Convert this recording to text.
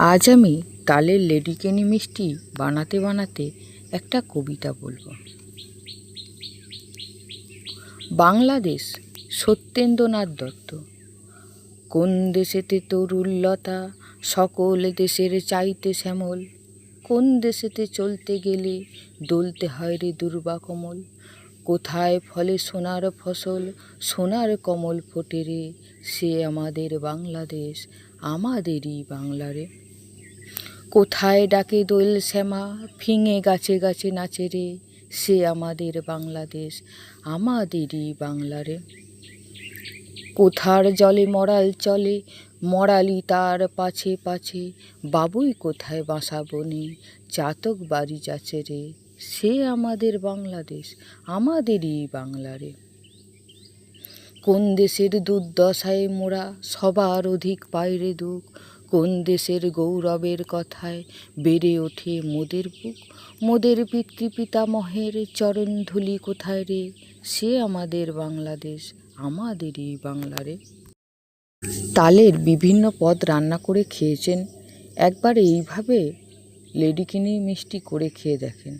আজ আমি তালের লেডিকেনি মিষ্টি বানাতে বানাতে একটা কবিতা বলব। বাংলাদেশ সত্যেন্দ্রনাথ দত্ত। কোন দেশেতে তরুল্লতা সকল দেশের চাইতে শ্যামল? কোন দেশেতে চলতে গেলে দলতে হয় রে দুর্বা কমল? কোথায় ফলে সোনার ফসল, সোনার কমল ফোটে রে? সে আমাদের বাংলাদেশ, আমাদেরই বাংলা রে। কোথায় ডাকে দোয়েল শ্যামা? ফিঙে গাছে গাছে নাচে রে, সে আমাদের বাংলাদেশ, আমাদেরই বাংলা রে। কোথার জলে মরাল চলে, মরালি তার পাছে পাছে, বাবুই কোথায় বাসা বনে, চাতক বাড়ি যাচ্ছে রে, সে আমাদের বাংলাদেশ, আমাদেরই বাংলা রে। কোন দেশের দুর্দশায় মোরা সবার অধিক পায়রে দুঃখ কোন দেশের গৌরবের কথায় বেড়ে ওঠে মোদের বুক? মোদের পিতৃ পিতামহের চরণ ধুলি কোথায় রে? সে আমাদের বাংলাদেশ, আমাদেরই বাংলা রে। তালের বিভিন্ন পদ রান্না করে খেয়েছেন। একবার এইভাবে লেডিকিনি মিষ্টি করে খেয়ে দেখেন।